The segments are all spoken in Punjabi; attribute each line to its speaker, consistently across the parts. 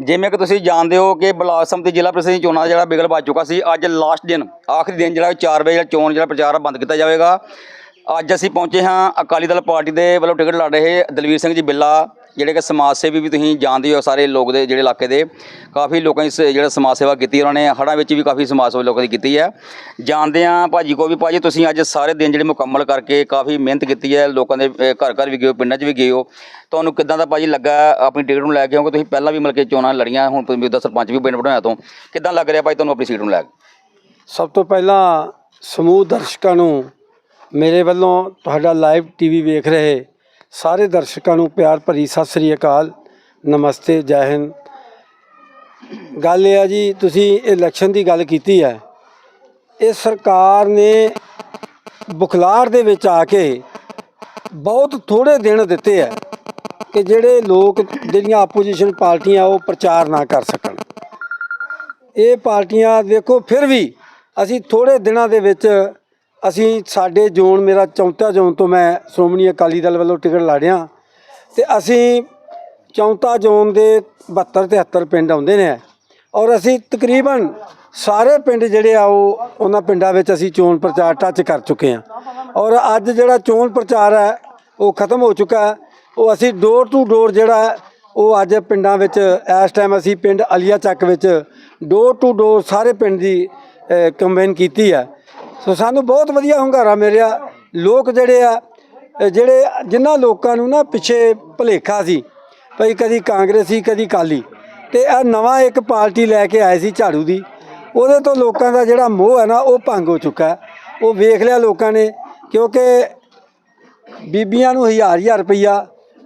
Speaker 1: ਜਿਵੇਂ ਕਿ ਤੁਸੀਂ ਜਾਣਦੇ ਹੋ ਕਿ ਬਲਾਕ ਸੰਮਤੀ ਜ਼ਿਲ੍ਹਾ ਪ੍ਰੀਸ਼ਦ ਚੋਣਾਂ ਦਾ ਜਿਹੜਾ ਬਿਗਲ ਵੱਜ ਚੁੱਕਾ ਸੀ, ਅੱਜ ਲਾਸਟ ਦਿਨ, ਆਖਰੀ ਦਿਨ ਜਿਹੜਾ 4 ਵਜੇ ਜਿਹੜਾ ਚੋਣ ਜਿਹੜਾ ਪ੍ਰਚਾਰ ਆ ਬੰਦ ਕੀਤਾ ਜਾਵੇਗਾ। ਅੱਜ ਅਸੀਂ ਪਹੁੰਚੇ ਹਾਂ ਅਕਾਲੀ ਦਲ ਪਾਰਟੀ ਦੇ ਵੱਲੋਂ ਟਿਕਟ ਲੜ ਰਹੇ ਦਲਵੀਰ ਸਿੰਘ ਜੀ ਬਿੱਲਾ ਜਿਹੜੇ ਕਿ ਸਮਾਜ ਸੇਵੀ ਵੀ ਤੁਸੀਂ ਜਾਣਦੇ ਹੋ ਸਾਰੇ ਲੋਕ ਦੇ ਜਿਹੜੇ ਇਲਾਕੇ ਦੇ ਕਾਫੀ ਲੋਕਾਂ ਦੀ ਸ- ਜਿਹੜਾ ਸਮਾਜ ਸੇਵਾ ਕੀਤੀ ਉਹਨਾਂ ਨੇ ਹੜ੍ਹਾਂ ਵਿੱਚ ਵੀ ਕਾਫੀ ਸਮਾਜ ਸੇਵਾ ਲੋਕਾਂ ਦੀ ਕੀਤੀ ਹੈ। ਜਾਣਦੇ ਹਾਂ ਭਾਜੀ ਕੋ ਵੀ ਭਾਜੀ ਤੁਸੀਂ ਅੱਜ ਸਾਰੇ ਦਿਨ ਜਿਹੜੇ ਮੁਕੰਮਲ ਕਰਕੇ ਕਾਫੀ ਮਿਹਨਤ ਕੀਤੀ ਹੈ ਲੋਕਾਂ ਦੇ ਅ, ਘਰ ਘਰ ਵੀ ਗਏ ਹੋ ਪਿੰਡਾਂ 'ਚ ਵੀ ਗਏ ਹੋ। ਤੁਹਾਨੂੰ ਕਿੱਦਾਂ ਦਾ ਭਾਜੀ ਲੱਗਾ ਆਪਣੀ ਟਿਕਟ ਨੂੰ ਲੈ ਕੇ? ਕਿਉਂਕਿ ਤੁਸੀਂ ਪਹਿਲਾਂ ਵੀ ਮਿਲ ਕੇ ਚੋਣਾਂ ਲੜੀਆਂ ਹੁਣ ਤੁਸੀਂ ਉਹਦਾ ਸਰਪੰਚ ਵੀ ਪਿੰਡ ਬਣਾਇਆ ਤੋਂ। ਕਿੱਦਾਂ ਲੱਗ ਰਿਹਾ ਭਾਈ ਤੁਹਾਨੂੰ ਆਪਣੀ ਸੀਟ ਨੂੰ ਲੈ ਕੇ?
Speaker 2: ਸਭ ਤੋਂ ਪਹਿਲਾਂ ਸਮੂਹ ਦਰਸ਼ਕਾਂ ਨੂੰ ਮੇਰੇ ਵੱਲੋਂ ਤੁਹਾਡਾ ਲਾਈਵ ਟੀਵੀ ਵੇਖ ਰਹੇ ਸਾਰੇ ਦਰਸ਼ਕਾਂ ਨੂੰ ਪਿਆਰ ਭਰੀ ਸਤਿ ਸ੍ਰੀ ਅਕਾਲ, ਨਮਸਤੇ, ਜੈ ਹਿੰਦ। ਗੱਲ ਇਹ ਆ ਜੀ, ਤੁਸੀਂ ਇਲੈਕਸ਼ਨ ਦੀ ਗੱਲ ਕੀਤੀ ਹੈ। ਇਹ ਸਰਕਾਰ ਨੇ ਬੁਖਲਾਰ ਦੇ ਵਿੱਚ ਆ ਕੇ ਬਹੁਤ ਥੋੜੇ ਦਿਨ ਦਿੱਤੇ ਹੈ ਕਿ ਜਿਹੜੇ ਲੋਕ, ਜਿਹੜੀਆਂ ਆਪੋਜੀਸ਼ਨ ਪਾਰਟੀਆਂ, ਉਹ ਪ੍ਰਚਾਰ ਨਾ ਕਰ ਸਕਣ। ਇਹ ਪਾਰਟੀਆਂ ਦੇਖੋ, ਫਿਰ ਵੀ ਅਸੀਂ ਥੋੜੇ ਦਿਨਾਂ ਦੇ ਵਿੱਚ ਅਸੀਂ ਸਾਡੇ ਜ਼ੋਨ, ਮੇਰਾ ਚੌਂਤਾ ਜ਼ੋਨ ਤੋਂ ਮੈਂ ਸ਼੍ਰੋਮਣੀ ਅਕਾਲੀ ਦਲ ਵੱਲੋਂ ਟਿਕਟ ਲਾੜਿਆ ਤੇ ਅਸੀਂ ਚੌਂਤਾ ਜ਼ੋਨ ਦੇ 72 73 ਪਿੰਡ ਆਉਂਦੇ ਨੇ ਔਰ ਅਸੀਂ ਤਕਰੀਬਨ ਸਾਰੇ ਪਿੰਡ ਜਿਹੜੇ ਆ ਉਹ ਉਹਨਾਂ ਪਿੰਡਾਂ ਵਿੱਚ ਅਸੀਂ ਚੋਣ ਪ੍ਰਚਾਰ ਟੱਚ ਕਰ ਚੁੱਕੇ ਹਾਂ ਔਰ ਅੱਜ ਜਿਹੜਾ ਚੋਣ ਪ੍ਰਚਾਰ ਹੈ ਉਹ ਖਤਮ ਹੋ ਚੁੱਕਾ ਉਹ ਅਸੀਂ ਡੋਰ ਟੂ ਡੋਰ ਜਿਹੜਾ ਉਹ ਅੱਜ ਪਿੰਡਾਂ ਵਿੱਚ ਇਸ ਟਾਈਮ ਅਸੀਂ ਪਿੰਡ ਅਲੀਆ ਚੱਕ ਵਿੱਚ ਡੋਰ ਟੂ ਡੋਰ ਸਾਰੇ ਪਿੰਡ ਦੀ ਕੰਪੇਨ ਕੀਤੀ ਹੈ। ਸੋ ਸਾਨੂੰ ਬਹੁਤ ਵਧੀਆ ਹੁੰਗਾਰਾ ਮਿਲਿਆ। ਲੋਕ ਜਿਹੜੇ ਆ ਅ, ਜਿਹੜੇ ਜਿਨ੍ਹਾਂ ਲੋਕਾਂ ਨੂੰ ਨਾ ਪਿੱਛੇ ਭੁਲੇਖਾ ਸੀ ਭਈ ਕਦੀ ਕਾਂਗਰਸੀ ਕਦੀ ਕਾਲੀ ਤੇ ਇਹ ਨਵਾਂ ਇੱਕ ਪਾਰਟੀ ਲੈ ਕੇ ਆਏ ਸੀ ਝਾੜੂ ਦੀ ਉਹਦੇ ਤੋਂ ਲੋਕਾਂ ਦਾ ਜਿਹੜਾ ਮੋਹ ਹੈ ਨਾ ਉਹ ਭੰਗ ਹੋ ਚੁੱਕਾ ਉਹ ਵੇਖ ਲਿਆ ਲੋਕਾਂ ਨੇ ਕਿਉਂਕਿ ਬੀਬੀਆਂ ਨੂੰ ਹਜ਼ਾਰ ਹਜ਼ਾਰ ਰੁਪਈਆ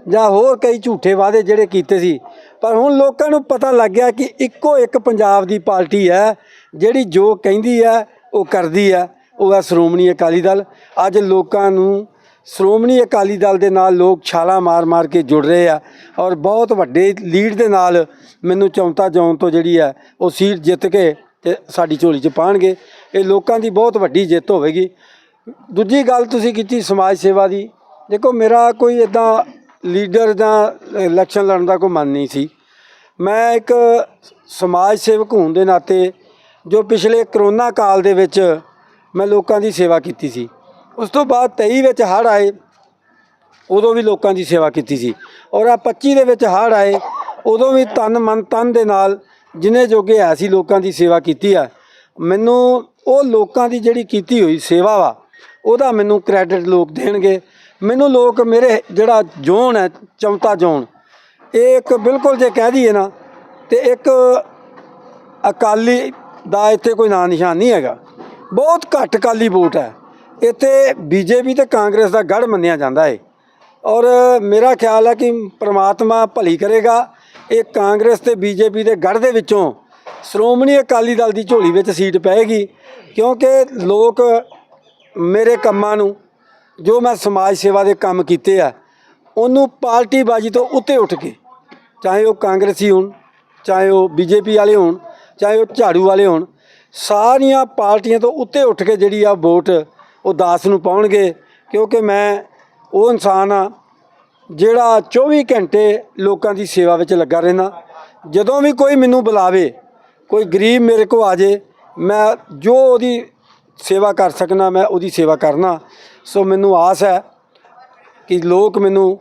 Speaker 2: ਜਾਂ ਹੋਰ ਕਈ ਝੂਠੇ ਵਾਅਦੇ ਜਿਹੜੇ ਕੀਤੇ ਸੀ ਪਰ ਹੁਣ ਲੋਕਾਂ ਨੂੰ ਪਤਾ ਲੱਗ ਗਿਆ ਕਿ ਇੱਕੋ ਇੱਕ ਪੰਜਾਬ ਦੀ ਪਾਰਟੀ ਹੈ ਜਿਹੜੀ ਜੋ ਕਹਿੰਦੀ ਹੈ ਉਹ ਕਰਦੀ ਹੈ। ਉਹ ਹੈ ਸ਼੍ਰੋਮਣੀ ਅਕਾਲੀ ਦਲ। ਅੱਜ ਲੋਕਾਂ ਨੂੰ ਸ਼੍ਰੋਮਣੀ ਅਕਾਲੀ ਦਲ ਦੇ ਨਾਲ ਲੋਕ ਛਾਲਾਂ ਮਾਰ-ਮਾਰ ਕੇ ਜੁੜ ਰਹੇ ਆ ਔਰ ਬਹੁਤ ਵੱਡੇ ਲੀਡ ਦੇ ਨਾਲ ਮੈਨੂੰ ਚੌਂਤਾ ਜ਼ੋਨ ਤੋਂ ਜਿਹੜੀ ਹੈ ਉਹ ਸੀਟ ਜਿੱਤ ਕੇ ਤੇ ਸਾਡੀ ਝੋਲੀ 'ਚ ਪਾਣਗੇ। ਇਹ ਲੋਕਾਂ ਦੀ ਬਹੁਤ ਵੱਡੀ ਜਿੱਤ ਹੋਵੇਗੀ। ਦੂਜੀ ਗੱਲ ਤੁਸੀਂ ਕੀਤੀ ਸਮਾਜ ਸੇਵਾ ਦੀ। ਦੇਖੋ ਮੇਰਾ ਕੋਈ ਇਦਾਂ ਲੀਡਰ ਦਾ ਇਲੈਕਸ਼ਨ ਲੜਨ ਦਾ ਕੋਈ ਮਨ ਨਹੀਂ ਸੀ। ਮੈਂ ਇੱਕ ਸਮਾਜ ਸੇਵਕ ਹੋਣ ਦੇ ਨਾਤੇ ਜੋ ਪਿਛਲੇ ਕਰੋਨਾ ਕਾਲ ਦੇ ਵਿੱਚ ਮੈਂ ਲੋਕਾਂ ਦੀ ਸੇਵਾ ਕੀਤੀ ਸੀ। ਉਸ ਤੋਂ ਬਾਅਦ 23 ਵਿੱਚ ਹੜ੍ਹ ਆਏ, ਉਦੋਂ ਵੀ ਲੋਕਾਂ ਦੀ ਸੇਵਾ ਕੀਤੀ ਸੀ। ਔਰ ਆ 25 ਦੇ ਵਿੱਚ ਹੜ੍ਹ ਆਏ, ਉਦੋਂ ਵੀ ਤਨ ਮਨ ਤਨ ਦੇ ਨਾਲ ਜਿਨੇ ਜੋਗੇ ਹੈ ਸੀ ਲੋਕਾਂ ਦੀ ਸੇਵਾ ਕੀਤੀ ਆ। ਮੈਨੂੰ ਉਹ ਲੋਕਾਂ ਦੀ ਜਿਹੜੀ ਕੀਤੀ ਹੋਈ ਸੇਵਾ ਵਾ, ਉਹਦਾ ਮੈਨੂੰ ਕ੍ਰੈਡਿਟ ਲੋਕ ਦੇਣਗੇ। ਮੈਨੂੰ ਲੋਕ ਮੇਰੇ ਜਿਹੜਾ ਜ਼ੋਨ ਹੈ, ਚੌਂਤਾ ਜ਼ੋਨ, ਇਹ ਇੱਕ ਬਿਲਕੁਲ ਜੇ ਕਹਿ ਦਈਏ ਨਾ, ਤੇ ਇੱਕ ਅਕਾਲੀ ਦਾ ਇੱਥੇ ਕੋਈ ਨਾਂ ਨਿਸ਼ਾਨ ਨਹੀਂ ਹੈਗਾ। ਬਹੁਤ ਘੱਟ ਅਕਾਲੀ ਵੋਟ ਹੈ। ਇੱਥੇ ਬੀਜੇਪੀ ਤੇ ਕਾਂਗਰਸ ਦਾ ਗੜ ਮੰਨਿਆ ਜਾਂਦਾ ਹੈ ਔਰ ਮੇਰਾ ਖਿਆਲ ਹੈ ਕਿ ਪ੍ਰਮਾਤਮਾ ਭਲੀ ਕਰੇਗਾ। ਇਹ ਕਾਂਗਰਸ ਤੇ ਬੀਜੇਪੀ ਦੇ ਗੜ ਦੇ ਵਿੱਚੋਂ ਸ਼੍ਰੋਮਣੀ ਅਕਾਲੀ ਦਲ ਦੀ ਝੋਲੀ ਵਿੱਚ ਸੀਟ ਪਏਗੀ। ਕਿਉਂਕਿ ਲੋਕ ਮੇਰੇ ਕੰਮਾਂ ਨੂੰ, ਜੋ ਮੈਂ ਸਮਾਜ ਸੇਵਾ ਦੇ ਕੰਮ ਕੀਤੇ ਆ, ਉਹਨੂੰ ਪਾਰਟੀ ਬਾਜੀ ਤੋਂ ਉੱਤੇ ਉੱਠ ਕੇ, ਚਾਹੇ ਉਹ ਕਾਂਗਰਸੀ ਹੋਣ, ਚਾਹੇ ਉਹ ਬੀਜੇਪੀ ਵਾਲੇ ਹੋਣ, ਚਾਹੇ ਉਹ ਝਾੜੂ ਵਾਲੇ ਹੋਣ ਸਾਰੀਆਂ ਪਾਰਟੀਆਂ ਤੋਂ ਉੱਤੇ ਉੱਠ ਕੇ ਜਿਹੜੀ ਆ ਵੋਟ ਉਹ ਦਾਸ ਨੂੰ ਪਾਉਣਗੇ, ਕਿਉਂਕਿ ਮੈਂ ਉਹ ਇਨਸਾਨ ਆ ਜਿਹੜਾ 24 ਘੰਟੇ ਲੋਕਾਂ ਦੀ ਸੇਵਾ ਵਿੱਚ ਲੱਗਾ ਰਹਿਣਾ ਜਦੋਂ ਵੀ ਕੋਈ ਮੈਨੂੰ ਬੁਲਾਵੇ, ਕੋਈ ਗਰੀਬ ਮੇਰੇ ਕੋ ਆ ਜੇ, ਮੈਂ ਜੋ ਉਹਦੀ ਸੇਵਾ ਕਰ ਸਕਣਾ ਮੈਂ ਉਹਦੀ ਸੇਵਾ ਕਰਨਾ। ਸੋ ਮੈਨੂੰ ਆਸ ਹੈ ਕਿ ਲੋਕ ਮੈਨੂੰ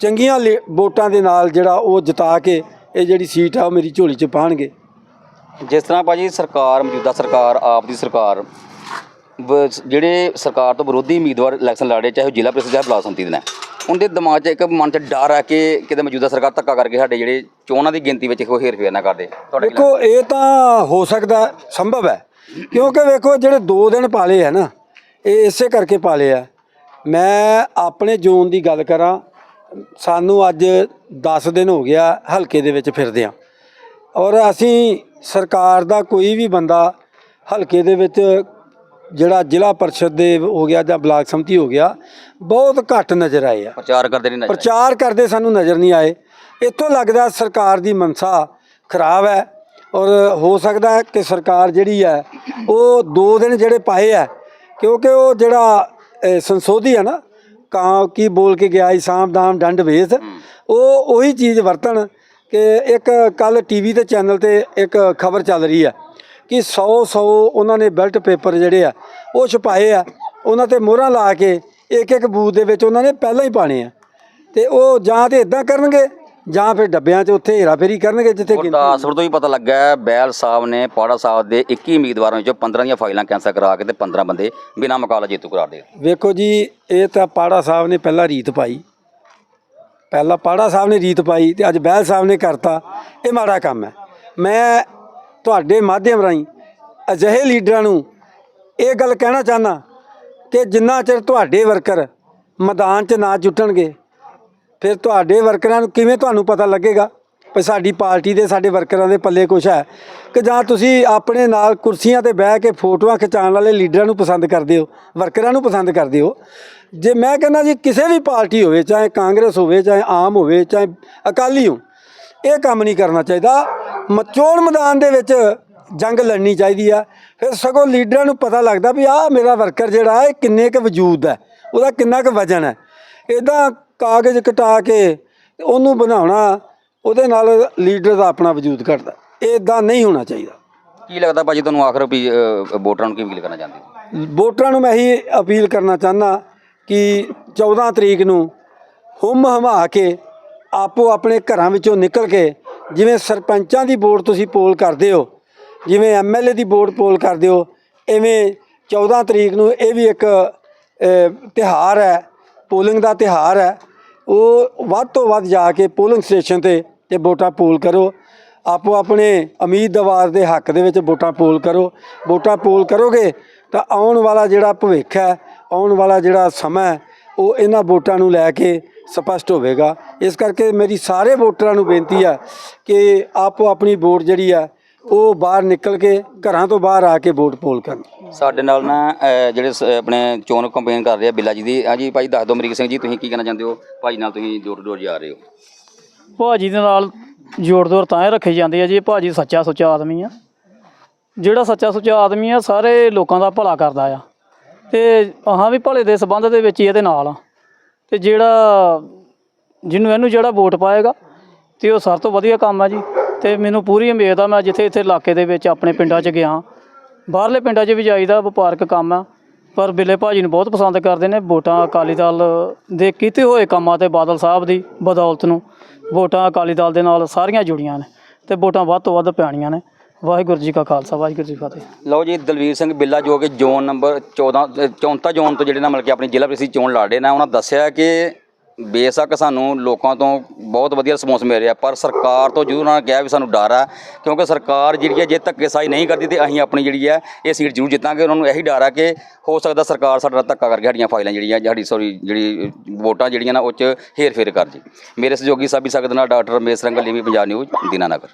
Speaker 2: ਚੰਗੀਆਂ ਲੇ- ਵੋਟਾਂ ਦੇ ਨਾਲ ਜਿਹੜਾ ਉਹ ਜਿਤਾ ਕੇ, ਇਹ ਜਿਹੜੀ ਸੀਟ ਆ ਉਹ ਮੇਰੀ ਝੋਲੀ 'ਚ ਪਾਣਗੇ।
Speaker 1: ਜਿਸ ਤਰ੍ਹਾਂ ਭਾਜੀ ਸਰਕਾਰ ਮੌਜੂਦਾ ਸਰਕਾਰ ਆਪ ਦੀ ਸਰਕਾਰ ਜਿਹੜੇ ਸਰਕਾਰ ਤੋਂ ਵਿਰੋਧੀ ਉਮੀਦਵਾਰ ਇਲੈਕਸ਼ਨ ਲੜ ਰਹੇ ਚਾਹੇ ਉਹ ਜ਼ਿਲ੍ਹਾ ਪ੍ਰੀਸ਼ਦ ਜਾਂ ਬਲਾਕ ਸੰਮਤੀ ਦੇ ਨੇ ਉਹਦੇ ਦਿਮਾਗ 'ਚ ਇੱਕ ਮਨ 'ਚ ਡਰ ਹੈ ਕਿ ਕਿਤੇ ਮੌਜੂਦਾ ਸਰਕਾਰ ਧੱਕਾ ਕਰਕੇ ਸਾਡੇ ਜਿਹੜੇ ਚੋਣਾਂ ਦੀ ਗਿਣਤੀ ਵਿੱਚ ਕੋਈ ਹੇਰ ਫੇਰ ਨਾ ਕਰਦੇ
Speaker 2: ਦੇਖੋ ਇਹ ਤਾਂ ਹੋ ਸਕਦਾ ਹੈ, ਸੰਭਵ ਹੈ। ਕਿਉਂਕਿ ਵੇਖੋ ਜਿਹੜੇ 2 ਦਿਨ ਪਾਲੇ ਆ ਨਾ ਇਹ ਇਸੇ ਕਰਕੇ ਪਾਲੇ ਆ। ਮੈਂ ਆਪਣੇ ਜ਼ੋਨ ਦੀ ਗੱਲ ਕਰਾਂ ਸਾਨੂੰ ਅੱਜ 10 ਦਿਨ ਹੋ ਗਿਆ ਹਲਕੇ ਦੇ ਵਿੱਚ ਫਿਰਦੇ ਆ। ਔਰ ਅਸੀਂ ਸਰਕਾਰ ਦਾ ਕੋਈ ਵੀ ਬੰਦਾ ਹਲਕੇ ਦੇ ਵਿੱਚ ਜਿਹੜਾ ਜ਼ਿਲ੍ਹਾ ਪਰਿਸ਼ਦ ਦੇ ਹੋ ਗਿਆ ਜਾਂ ਬਲਾਕ ਸੰਮਤੀ ਹੋ ਗਿਆ ਬਹੁਤ ਘੱਟ ਨਜ਼ਰ ਆਏ ਆ।
Speaker 1: ਪ੍ਰਚਾਰ ਕਰਦੇ ਨਹੀਂ ਨਜ਼ਰ ਆਏ।
Speaker 2: ਪ੍ਰਚਾਰ ਕਰਦੇ ਸਾਨੂੰ ਨਜ਼ਰ ਨਹੀਂ ਆਏ। ਇੱਥੋਂ ਲੱਗਦਾ ਸਰਕਾਰ ਦੀ ਮਨਸਾ ਖਰਾਬ ਹੈ ਔਰ ਹੋ ਸਕਦਾ ਹੈ ਕਿ ਸਰਕਾਰ ਜਿਹੜੀ ਹੈ ਉਹ ਦੋ ਦਿਨ ਜਿਹੜੇ ਪਾਏ ਆ ਕਿਉਂਕਿ ਉਹ ਜਿਹੜਾ ਸੰਸੋਧੀ ਹੈ ਨਾ ਕਾਂ ਕੀ ਬੋਲ ਕੇ ਗਿਆ ਸੀ ਸਾਮ ਦਾਮ ਡੰਡ ਵੇਸ ਉਹ ਉਹੀ ਚੀਜ਼ ਵਰਤਣ ਕਿ ਇੱਕ ਕੱਲ ਟੀਵੀ ਤੇ ਚੈਨਲ ਤੇ ਇੱਕ ਖਬਰ ਚੱਲ ਰਹੀ ਆ ਕਿ 100 100 ਉਹਨਾਂ ਨੇ ਬੈਲਟ ਪੇਪਰ ਜਿਹੜੇ ਆ ਉਹ ਛਪਾਏ ਆ। ਉਹਨਾਂ ਤੇ ਮੋਹਰਾਂ ਲਾ ਕੇ ਇੱਕ ਇੱਕ ਬੂਥ ਦੇ ਵਿੱਚ ਉਹਨਾਂ ਨੇ ਪਹਿਲਾਂ ਹੀ ਪਾਣੇ ਆ। ਤੇ ਉਹ ਜਾਂ ਤੇ ਇਦਾਂ ਕਰਨਗੇ ਜਾਂ ਫਿਰ ਡੱਬਿਆਂ 'ਚ ਉੱਥੇ ਹੇਰਾਫੇਰੀ ਕਰਨਗੇ ਜਿੱਥੇ
Speaker 1: ਗੁਰਦਾਸਪੁਰ ਤੋਂ ਹੀ ਪਤਾ ਲੱਗਾ ਹੈ, ਬੈਲ ਸਾਹਿਬ ਨੇ ਪਾੜਾ ਸਾਹਿਬ ਦੇ 21 ਉਮੀਦਵਾਰਾਂ ਵਿੱਚੋਂ 15 ਦੀਆਂ ਫਾਈਲਾਂ ਕੈਂਸਲ ਕਰਾ ਕੇ ਤੇ 15 ਬੰਦੇ ਬਿਨਾਂ ਮੁਕਾਬਲਾ ਜੇਤੂ ਕਰਾ ਦੇ
Speaker 2: ਵੇਖੋ ਜੀ ਇਹ ਤਾਂ ਪਾੜਾ ਸਾਹਿਬ ਨੇ ਪਹਿਲਾਂ ਰੀਤ ਪਾਈ। ਪਹਿਲਾਂ ਪਾੜਾ ਸਾਹਿਬ ਨੇ ਰੀਤ ਪਾਈ ਤੇ ਅੱਜ ਬਹਿਲ ਸਾਹਿਬ ਨੇ ਕਰਤਾ। ਇਹ ਮਾੜਾ ਕੰਮ ਹੈ। ਮੈਂ ਤੁਹਾਡੇ ਮਾਧਿਅਮ ਰਾਹੀਂ ਅਜਿਹੇ ਲੀਡਰਾਂ ਨੂੰ ਇਹ ਗੱਲ ਕਹਿਣਾ ਚਾਹਨਾ ਕਿ ਜਿੰਨਾ ਚਿਰ ਤੁਹਾਡੇ ਵਰਕਰ ਮੈਦਾਨ 'ਚ ਨਾ ਜੁਟਣਗੇ, ਫਿਰ ਤੁਹਾਡੇ ਵਰਕਰਾਂ ਨੂੰ ਕਿਵੇਂ ਤੁਹਾਨੂੰ ਪਤਾ ਲੱਗੇਗਾ ਵੀ ਸਾਡੀ ਪਾਰਟੀ ਦੇ, ਸਾਡੇ ਵਰਕਰਾਂ ਦੇ ਪੱਲੇ ਕੁਛ ਹੈ ਕਿ ਜਾਂ ਤੁਸੀਂ ਆਪਣੇ ਨਾਲ ਕੁਰਸੀਆਂ ਤੇ ਬਹਿ ਕੇ ਫੋਟੋਆਂ ਖਿਚਾਉਣ ਵਾਲੇ ਲੀਡਰਾਂ ਨੂੰ ਪਸੰਦ ਕਰਦੇ ਹੋ, ਵਰਕਰਾਂ ਨੂੰ ਪਸੰਦ ਕਰਦੇ ਹੋ? ਜੇ ਮੈਂ ਕਹਿੰਦਾ ਜੀ ਕਿਸੇ ਵੀ ਪਾਰਟੀ ਹੋਵੇ ਚਾਹੇ ਕਾਂਗਰਸ ਹੋਵੇ ਚਾਹੇ ਆਮ ਹੋਵੇ ਚਾਹੇ ਅਕਾਲੀ ਹੋ ਇਹ ਕੰਮ ਨਹੀਂ ਕਰਨਾ ਚਾਹੀਦਾ। ਮਚੋੜ ਮੈਦਾਨ ਦੇ ਵਿੱਚ ਜੰਗ ਲੜਨੀ ਚਾਹੀਦੀ ਆ। ਫਿਰ ਸਗੋਂ ਲੀਡਰਾਂ ਨੂੰ ਪਤਾ ਲੱਗਦਾ ਵੀ ਆਹ ਮੇਰਾ ਵਰਕਰ ਜਿਹੜਾ ਹੈ ਇਹ ਕਿੰਨੇ ਕੁ ਵਜੂਦ ਹੈ ਉਹਦਾ ਕਿੰਨਾ ਕੁ ਵਜਨ ਹੈ। ਇਦਾਂ ਕਾਗਜ਼ ਕਟਾ ਕੇ ਉਹਨੂੰ ਬਣਾਉਣਾ ਉਹਦੇ ਨਾਲ ਲੀਡਰ ਦਾ ਆਪਣਾ ਵਜੂਦ ਘਟਦਾ। ਇਦਾਂ ਨਹੀਂ ਹੋਣਾ ਚਾਹੀਦਾ।
Speaker 1: ਕੀ ਲੱਗਦਾ ਭਾਜੀ ਤੁਹਾਨੂੰ ਆਖਰ ਵੀ ਵੋਟਰਾਂ ਨੂੰ ਕੀ ਅਪੀਲ ਕਰਨਾ ਚਾਹੁੰਦੇ ਹੋ?
Speaker 2: ਵੋਟਰਾਂ ਨੂੰ ਮੈਂ ਇਹੀ ਅਪੀਲ ਕਰਨਾ ਚਾਹੁੰਦਾ ਕਿ 14 ਤਰੀਕ ਨੂੰ ਹੁਮ ਹਮਾ ਕੇ ਆਪੋ ਆਪਣੇ ਘਰਾਂ ਵਿੱਚੋਂ ਨਿਕਲ ਕੇ ਜਿਵੇਂ ਸਰਪੰਚਾਂ ਦੀ ਵੋਟ ਤੁਸੀਂ ਪੋਲ ਕਰਦੇ ਹੋ ਜਿਵੇਂ ਐਮਐਲਏ ਦੀ ਵੋਟ ਪੋਲ ਕਰਦੇ ਹੋ ਐਵੇਂ 14 ਤਰੀਕ ਨੂੰ ਇਹ ਵੀ ਇੱਕ ਅ, ਤਿਉਹਾਰ ਹੈ ਪੋਲਿੰਗ ਦਾ ਤਿਉਹਾਰ ਹੈ ਉਹ ਵੱਧ ਤੋਂ ਵੱਧ ਜਾ ਕੇ ਪੋਲਿੰਗ ਸਟੇਸ਼ਨ ਤੇ ਤੇ ਵੋਟਾਂ ਪੋਲ ਕਰੋ। ਆਪੋ ਆਪਣੇ ਉਮੀਦਵਾਰ ਦੇ ਹੱਕ ਦੇ ਵਿੱਚ ਵੋਟਾਂ ਪੋਲ ਕਰੋ। ਵੋਟਾਂ ਪੋਲ ਕਰੋਗੇ ਤਾਂ ਆਉਣ ਵਾਲਾ ਜਿਹੜਾ ਭਵਿੱਖ ਹੈ ਆਉਣ ਵਾਲਾ ਜਿਹੜਾ ਸਮਾਂ ਹੈ ਉਹ ਇਹਨਾਂ ਵੋਟਾਂ ਨੂੰ ਲੈ ਕੇ ਸਪਸ਼ਟ ਹੋਵੇਗਾ। ਇਸ ਕਰਕੇ ਮੇਰੀ ਸਾਰੇ ਵੋਟਰਾਂ ਨੂੰ ਬੇਨਤੀ ਹੈ ਕਿ ਆਪੋ ਆਪਣੀ ਵੋਟ ਜਿਹੜੀ ਆ ਉਹ ਬਾਹਰ ਨਿਕਲ ਕੇ ਘਰਾਂ ਤੋਂ ਬਾਹਰ ਆ ਕੇ ਵੋਟ ਪੋਲ ਕਰਨ।
Speaker 1: ਸਾਡੇ ਨਾਲ ਨਾ ਜਿਹੜੇ ਸ- ਆਪਣੇ ਚੋਣ ਕੰਪੇਨ ਕਰ ਰਹੇ ਆ ਬਿੱਲਾ ਜੀ ਦੀ। ਹਾਂਜੀ ਭਾਈ ਦੱਸ ਦਿਓ ਅਮਰੀਕ ਸਿੰਘ ਜੀ ਤੁਸੀਂ ਕੀ ਕਹਿਣਾ ਚਾਹੁੰਦੇ ਹੋ? ਭਾਜੀ ਨਾਲ ਤੁਸੀਂ ਡੋਰ ਡੋਰ ਜਾ ਰਹੇ ਹੋ।
Speaker 3: ਭਾਜੀ ਦੇ ਨਾਲ ਜੋੜਦੋਰ ਤਾਂ ਹੀ ਰੱਖੇ ਜਾਂਦੇ ਆ ਜੀ ਇਹ ਭਾਜੀ ਸੱਚਾ ਸੁੱਚਾ ਆਦਮੀ ਆ। ਜਿਹੜਾ ਸੱਚਾ ਸੁੱਚਾ ਆਦਮੀ ਆ ਸਾਰੇ ਲੋਕਾਂ ਦਾ ਭਲਾ ਕਰਦਾ ਆ। ਤੇ ਹਾਂ ਵੀ ਭਲੇ ਦੇ ਸਬੰਧ ਦੇ ਵਿੱਚ ਹੀ ਇਹਦੇ ਨਾਲ ਆ। ਤੇ ਜਿਹੜਾ ਜਿਹਨੂੰ ਇਹਨੂੰ ਜਿਹੜਾ ਵੋਟ ਪਾਏਗਾ ਤੇ ਉਹ ਸਭ ਤੋਂ ਵਧੀਆ ਕੰਮ ਆ ਜੀ। ਤੇ ਮੈਨੂੰ ਪੂਰੀ ਉਮੀਦ ਆ ਮੈਂ ਜਿੱਥੇ ਇੱਥੇ ਇਲਾਕੇ ਦੇ ਵਿੱਚ ਆਪਣੇ ਪਿੰਡਾਂ 'ਚ ਗਿਆ ਬਾਹਰਲੇ ਪਿੰਡਾਂ 'ਚ ਵੀ ਜਾਈਦਾ ਵਪਾਰਕ ਕੰਮ ਆ, ਪਰ ਬਿੱਲੇ ਭਾਜੀ ਨੂੰ ਬਹੁਤ ਪਸੰਦ ਕਰਦੇ ਨੇ ਵੋਟਾਂ ਅਕਾਲੀ ਦਲ ਦੇ ਕੀਤੇ ਹੋਏ ਕੰਮਾਂ ਤੇ ਬਾਦਲ ਸਾਹਿਬ ਦੀ ਬਦੌਲਤ ਨੂੰ। ਵੋਟਾਂ ਅਕਾਲੀ ਦਲ ਦੇ ਨਾਲ ਸਾਰੀਆਂ ਜੁੜੀਆਂ ਨੇ ਤੇ ਵੋਟਾਂ ਵੱਧ ਤੋਂ ਵੱਧ ਪੈਣੀਆਂ ਨੇ। ਵਾਹਿਗੁਰੂ ਜੀ ਕਾ ਖਾਲਸਾ ਵਾਹਿਗੁਰੂ ਜੀ ਕੀ ਫਤਿਹ।
Speaker 1: ਲਓ ਜੀ ਦਲਵੀਰ ਸਿੰਘ ਬਿੱਲਾ ਜੋ ਕਿ ਜ਼ੋਨ ਨੰਬਰ 14 ਅ, 34 ਜ਼ੋਨ ਤੋਂ ਜਿਹੜੇ ਨਾ ਮਿਲ ਕੇ ਆਪਣੀ ਜ਼ਿਲ੍ਹਾ ਪ੍ਰੀਸ਼ਦ ਚੋਣ ਲੜ ਰਹੇ ਨੇ ਉਹਨਾਂ ਦੱਸਿਆ ਕਿ ਬੇਸ਼ੱਕ ਸਾਨੂੰ ਲੋਕਾਂ ਤੋਂ ਬਹੁਤ ਵਧੀਆ ਰਿਸਪੌਂਸ ਮਿਲ ਰਿਹਾ ਪਰ ਸਰਕਾਰ ਤੋਂ ਜ਼ਰੂਰ ਉਹਨਾਂ ਨੇ ਕਿਹਾ ਵੀ ਸਾਨੂੰ ਡਰ ਆ ਕਿਉਂਕਿ ਸਰਕਾਰ ਜਿਹੜੀ ਹੈ ਜੇ ਧੱਕੇਸ਼ਾਹੀ ਨਹੀਂ ਕਰਦੀ ਤੇ ਅਸੀਂ ਆਪਣੀ ਜਿਹੜੀ ਹੈ ਇਹ ਸੀਟ ਜ਼ਰੂਰ ਜਿੱਤਾਂਗੇ। ਉਹਨਾਂ ਨੂੰ ਇਹੀ ਡਰ ਆ ਕਿ ਹੋ ਸਕਦਾ ਸਰਕਾਰ ਸਾਡੇ ਨਾਲ ਧੱਕਾ ਕਰਕੇ ਸਾਡੀਆਂ ਫਾਈਲਾਂ ਜਿਹੜੀਆਂ ਸਾਡੀ ਸੌਰੀ ਜਿਹੜੀ ਵੋਟਾਂ ਜਿਹੜੀਆਂ ਨਾ ਉਹ 'ਚ ਹੇਰ ਫੇਰ ਕਰ ਜੇ। ਮੇਰੇ ਸਹਿਯੋਗੀ ਸਾਬੀ ਸਕਦ ਨਾਲ ਡਾਕਟਰ ਰਮੇਸ਼ ਰੰਗਲ ਲੀਵੀ ਪੰਜਾਬ ਨਿਊਜ਼ ਦੀਨਾਨਗਰ